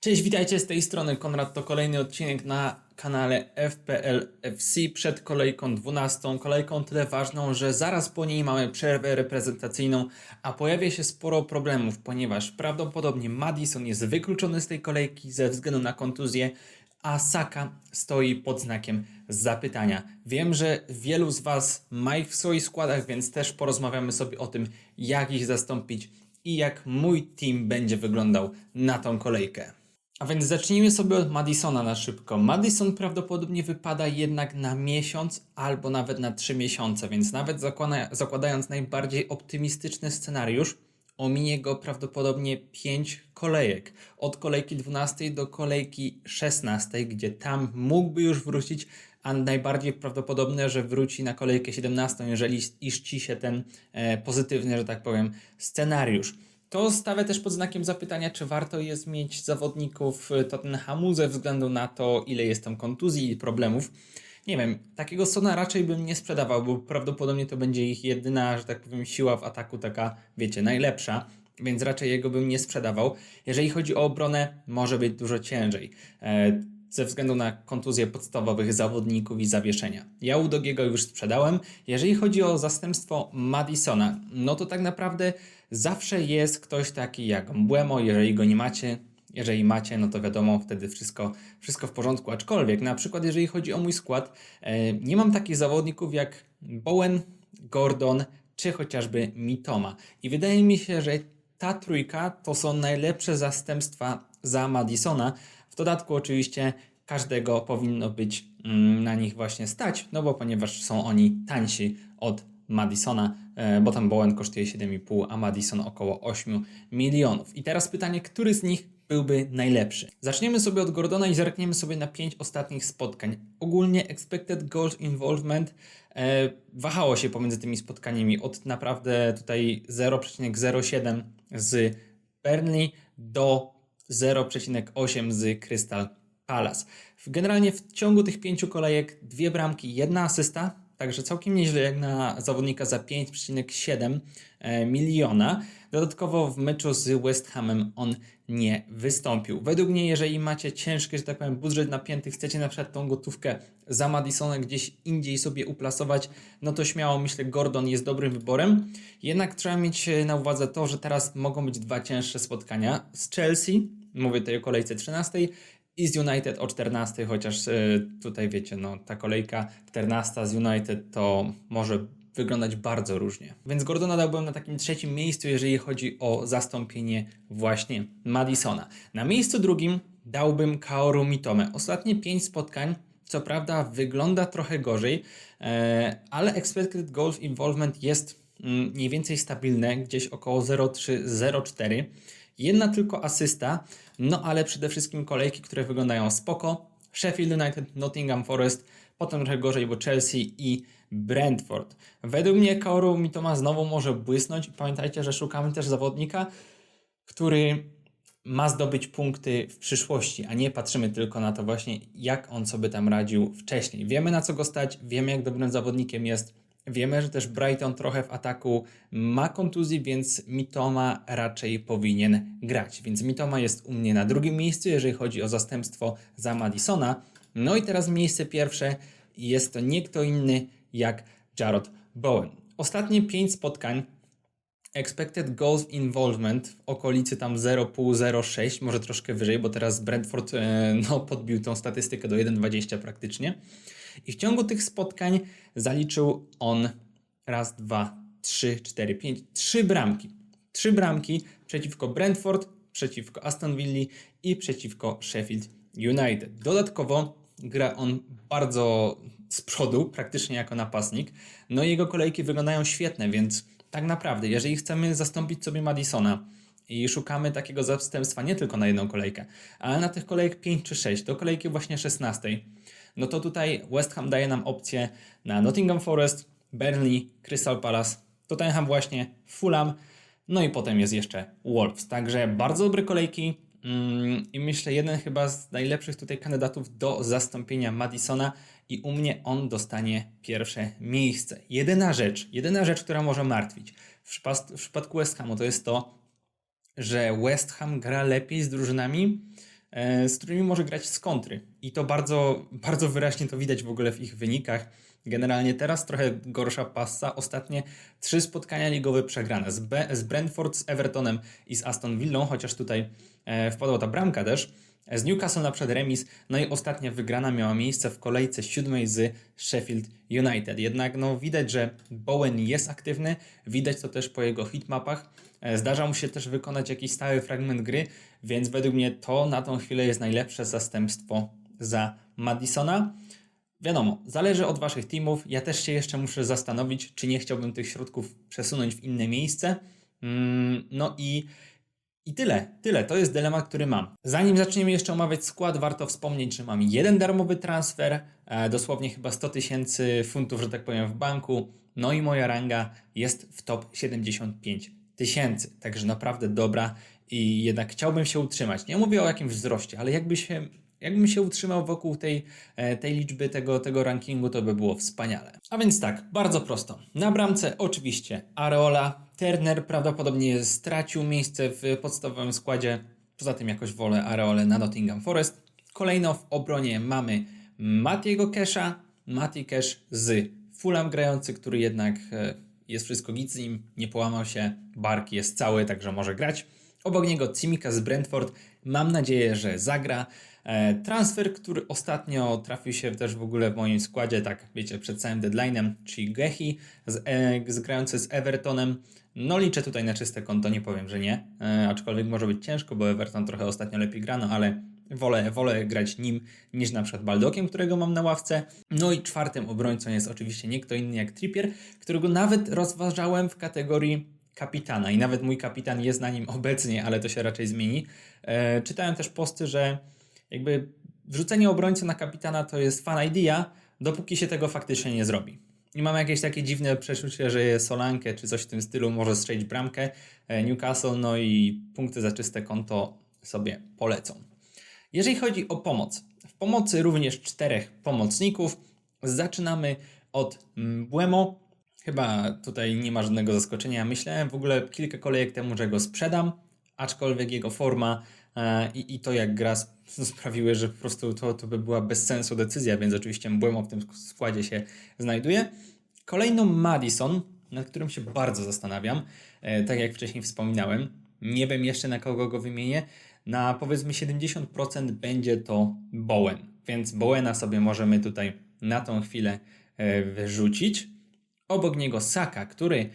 Cześć, witajcie z tej strony Konrad. To kolejny odcinek na kanale FPL FC przed kolejką 12. Kolejką tyle ważną, że zaraz po niej mamy przerwę reprezentacyjną, a pojawia się sporo problemów, ponieważ prawdopodobnie Madison jest wykluczony z tej kolejki ze względu na kontuzję, a Saka stoi pod znakiem zapytania. Wiem, że wielu z Was ma ich w swoich składach, więc też porozmawiamy sobie o tym, jak ich zastąpić i jak mój team będzie wyglądał na tą kolejkę. A więc zacznijmy sobie od Madisona na szybko. Madison prawdopodobnie wypada jednak na miesiąc albo nawet na trzy miesiące, więc nawet zakłada, zakładając najbardziej optymistyczny scenariusz, ominie go prawdopodobnie 5 kolejek. Od kolejki 12 do kolejki 16, gdzie tam mógłby już wrócić, a najbardziej prawdopodobne, że wróci na kolejkę 17, jeżeli iści się ten e, pozytywny, że tak powiem, scenariusz. To stawia też pod znakiem zapytania, czy warto jest mieć zawodników y, Tottenhamu ze względu na to, ile jest tam kontuzji i problemów. Nie wiem, takiego Sona raczej bym nie sprzedawał, bo prawdopodobnie to będzie ich jedyna, że tak powiem, siła w ataku, taka, wiecie, najlepsza, więc raczej jego bym nie sprzedawał. Jeżeli chodzi o obronę, może być dużo ciężej. Ze względu na kontuzję podstawowych zawodników i zawieszenia. Ja Udogiego już sprzedałem. Jeżeli chodzi o zastępstwo Madisona, no to tak naprawdę zawsze jest ktoś taki jak Mbłemo, jeżeli go nie macie, jeżeli macie, no to wiadomo, wtedy wszystko, wszystko w porządku. Aczkolwiek, na przykład, jeżeli chodzi o mój skład, e, nie mam takich zawodników jak Bowen, Gordon czy chociażby Mitoma. I wydaje mi się, że ta trójka to są najlepsze zastępstwa za Madisona. Dodatku, oczywiście, każdego powinno być mm, na nich właśnie stać, no bo ponieważ są oni tańsi od Madisona, e, bo tam Bowen kosztuje 7,5, a Madison około 8 milionów. I teraz pytanie, który z nich byłby najlepszy? Zaczniemy sobie od Gordona i zerkniemy sobie na 5 ostatnich spotkań. Ogólnie expected goals involvement e, wahało się pomiędzy tymi spotkaniami od naprawdę tutaj 0,07 z Burnley do 0,8 z Crystal Palace. Generalnie w ciągu tych pięciu kolejek dwie bramki, jedna asysta, Także całkiem nieźle jak na zawodnika za 5,7 e, miliona. Dodatkowo w meczu z West Hamem on nie wystąpił. Według mnie, jeżeli macie ciężki, że tak powiem, budżet napięty, chcecie na przykład tą gotówkę za Madisona gdzieś indziej sobie uplasować, no to śmiało myślę, Gordon jest dobrym wyborem. Jednak trzeba mieć na uwadze to, że teraz mogą być dwa cięższe spotkania z Chelsea, mówię tutaj o kolejce 13 i z United o 14, chociaż y, tutaj wiecie, no ta kolejka 14 z United to może wyglądać bardzo różnie. Więc Gordona dałbym na takim trzecim miejscu, jeżeli chodzi o zastąpienie właśnie Madisona. Na miejscu drugim dałbym Kaoru Mitome. Ostatnie 5 spotkań, co prawda wygląda trochę gorzej, e, ale expected goals involvement jest mm, mniej więcej stabilne, gdzieś około 0,3-0,4. Jedna tylko asysta, no ale przede wszystkim kolejki, które wyglądają spoko. Sheffield United, Nottingham Forest, potem trochę gorzej, bo Chelsea i Brentford. Według mnie Kaoru Mitoma znowu może błysnąć. Pamiętajcie, że szukamy też zawodnika, który ma zdobyć punkty w przyszłości, a nie patrzymy tylko na to właśnie, jak on sobie tam radził wcześniej. Wiemy na co go stać, wiemy jak dobrym zawodnikiem jest, Wiemy, że też Brighton trochę w ataku ma kontuzji, więc Mitoma raczej powinien grać. Więc Mitoma jest u mnie na drugim miejscu, jeżeli chodzi o zastępstwo za Madisona. No i teraz miejsce pierwsze jest to nie kto inny jak Jarrod Bowen. Ostatnie 5 spotkań Expected goals involvement w okolicy tam 0,5-0,6, może troszkę wyżej, bo teraz Brentford e, no, podbił tą statystykę do 1,20 praktycznie. I w ciągu tych spotkań zaliczył on raz, dwa, trzy, cztery, pięć, trzy bramki. Trzy bramki przeciwko Brentford, przeciwko Aston Villa i przeciwko Sheffield United. Dodatkowo gra on bardzo z przodu, praktycznie jako napastnik. No i jego kolejki wyglądają świetne, więc tak naprawdę, jeżeli chcemy zastąpić sobie Madisona i szukamy takiego zastępstwa nie tylko na jedną kolejkę, ale na tych kolejek 5 czy 6, do kolejki właśnie 16, no to tutaj West Ham daje nam opcję na Nottingham Forest, Burnley, Crystal Palace, Tottenham właśnie, Fulham, no i potem jest jeszcze Wolves. Także bardzo dobre kolejki mm, i myślę jeden chyba z najlepszych tutaj kandydatów do zastąpienia Madisona i u mnie on dostanie pierwsze miejsce. Jedyna rzecz, jedyna rzecz, która może martwić w, przypadku West Hamu to jest to, że West Ham gra lepiej z drużynami z którymi może grać z kontry. I to bardzo, bardzo wyraźnie to widać w ogóle w ich wynikach. Generalnie teraz trochę gorsza passa. Ostatnie trzy spotkania ligowe przegrane z, z Brentford, z Evertonem i z Aston Villą, chociaż tutaj e, wpadła ta bramka też. Z Newcastle na przed remis, no i ostatnia wygrana miała miejsce w kolejce siódmej z Sheffield United. Jednak no, widać, że Bowen jest aktywny, widać to też po jego hitmapach. E, Zdarza mu się też wykonać jakiś stały fragment gry, więc według mnie to na tą chwilę jest najlepsze zastępstwo za Madisona. Wiadomo, zależy od waszych teamów. Ja też się jeszcze muszę zastanowić, czy nie chciałbym tych środków przesunąć w inne miejsce. Mm, No i, i tyle, tyle. To jest dylemat, który mam. Zanim zaczniemy jeszcze omawiać skład, warto wspomnieć, że mam jeden darmowy transfer, e, dosłownie chyba 100 tysięcy funtów, że tak powiem, w banku. No i moja ranga jest w top 75 tysięcy. Także naprawdę dobra i jednak chciałbym się utrzymać. Nie mówię o jakimś wzroście, ale jakby się Jakbym się utrzymał wokół tej, e, tej liczby, tego, tego rankingu, to by było wspaniale. A więc tak, bardzo prosto. Na bramce oczywiście Areola. Turner prawdopodobnie stracił miejsce w podstawowym składzie. Poza tym jakoś wolę Areole na Nottingham Forest. Kolejno w obronie mamy Matiego Kesha. Mati Cash z Fulham grający, który jednak e, jest wszystko git z nim, nie połamał się, bark jest cały, także może grać. Obok niego Cimika z Brentford. Mam nadzieję, że zagra. E, Transfer, który ostatnio trafił się też w ogóle w moim składzie, tak wiecie, przed całym deadline'em, czyli Gehi, z, e, z grający z Evertonem. No liczę tutaj na czyste konto, nie powiem, że nie, e, aczkolwiek może być ciężko, bo Everton trochę ostatnio lepiej grano, ale wolę, wolę grać nim niż na przykład Baldokiem, którego mam na ławce. No i czwartym obrońcą jest oczywiście nie kto inny jak Trippier, którego nawet rozważałem w kategorii kapitana i nawet mój kapitan jest na nim obecnie, ale to się raczej zmieni. E, czytałem też posty, że jakby wrzucenie obrońcy na kapitana to jest fan idea, dopóki się tego faktycznie nie zrobi. I mam jakieś takie dziwne przeczucie, że Solankę czy coś w tym stylu może strzelić bramkę e, Newcastle, no i punkty za czyste konto sobie polecą. Jeżeli chodzi o pomoc, w pomocy również czterech pomocników. Zaczynamy od Błemo. Chyba tutaj nie ma żadnego zaskoczenia. Myślałem w ogóle kilka kolejek temu, że go sprzedam, aczkolwiek jego forma e, i, i to jak gra sp- sprawiły, że po prostu to, to by była bez sensu decyzja, więc oczywiście Błemo w tym składzie się znajduje. Kolejną Madison, nad którym się bardzo zastanawiam, e, tak jak wcześniej wspominałem. Nie wiem jeszcze na kogo go wymienię. Na powiedzmy 70% będzie to Bowen, więc Bowena sobie możemy tutaj na tą chwilę e, wyrzucić. Obok niego Saka, który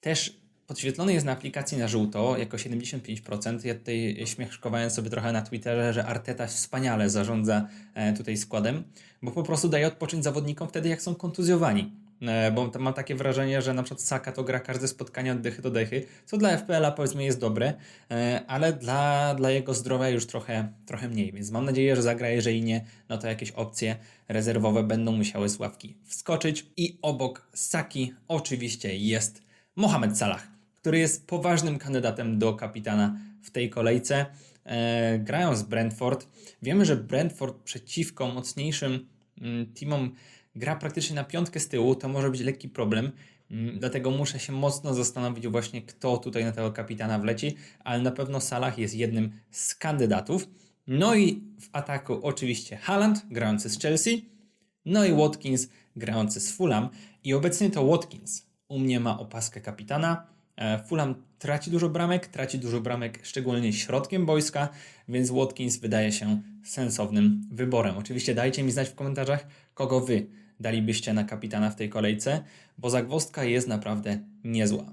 też podświetlony jest na aplikacji na żółto, jako 75%. Ja tutaj śmieszkowałem sobie trochę na Twitterze, że Arteta wspaniale zarządza e, tutaj składem, bo po prostu daje odpocząć zawodnikom wtedy, jak są kontuzjowani. E, Bo mam takie wrażenie, że na przykład Saka to gra każde spotkanie od dychy do dychy, co dla FPL-a powiedzmy jest dobre, e, ale dla, dla jego zdrowia już trochę, trochę mniej, więc mam nadzieję, że zagra, jeżeli nie, no to jakieś opcje rezerwowe będą musiały z ławki wskoczyć. I obok Saki oczywiście jest Mohamed Salah, który jest poważnym kandydatem do kapitana w tej kolejce. E, grają z Brentford. Wiemy, że Brentford przeciwko mocniejszym mm, teamom gra praktycznie na piątkę z tyłu, to może być lekki problem. Mm, Dlatego muszę się mocno zastanowić właśnie, kto tutaj na tego kapitana wleci, ale na pewno Salah jest jednym z kandydatów. No i w ataku oczywiście Haaland, grający z Chelsea, no i Watkins, grający z Fulham. I obecnie to Watkins u mnie ma opaskę kapitana. E, Fulham traci dużo bramek, traci dużo bramek szczególnie środkiem boiska, więc Watkins wydaje się sensownym wyborem. Oczywiście dajcie mi znać w komentarzach, kogo wy dalibyście na kapitana w tej kolejce, bo zagwozdka jest naprawdę niezła.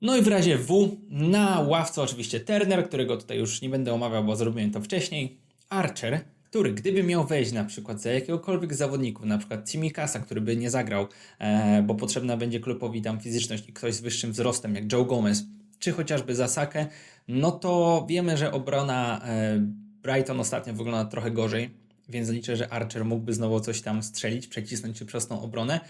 No i w razie W na ławce oczywiście Turner, którego tutaj już nie będę omawiał, bo zrobiłem to wcześniej. Archer, który gdyby miał wejść na przykład za jakiegokolwiek zawodników, na przykład Timikasa, który by nie zagrał, e, bo potrzebna będzie klubowi tam fizyczność i ktoś z wyższym wzrostem, jak Joe Gomez, czy chociażby za Sakę, no to wiemy, że obrona e, Brighton ostatnio wygląda trochę gorzej, więc liczę, że Archer mógłby znowu coś tam strzelić, przecisnąć się przez tą obronę.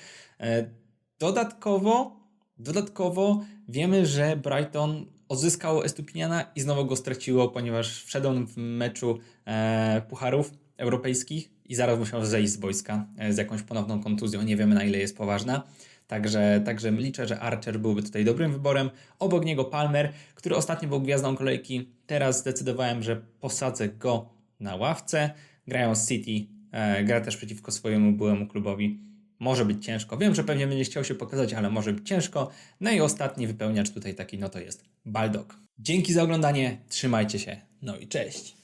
E, dodatkowo, dodatkowo wiemy, że Brighton odzyskało Estupiniana i znowu go straciło, ponieważ wszedł on w meczu e, pucharów europejskich i zaraz musiał zejść z boiska e, z jakąś ponowną kontuzją. Nie wiemy na ile jest poważna. Także, także liczę, że Archer byłby tutaj dobrym wyborem. Obok niego Palmer, który ostatnio był gwiazdą kolejki. Teraz zdecydowałem, że posadzę go na ławce. Grają City, e, gra też przeciwko swojemu byłemu klubowi. Może być ciężko. Wiem, że pewnie będzie chciał się pokazać, ale może być ciężko. No i ostatni wypełniacz tutaj taki, no to jest Baldog. Dzięki za oglądanie, trzymajcie się, no i cześć.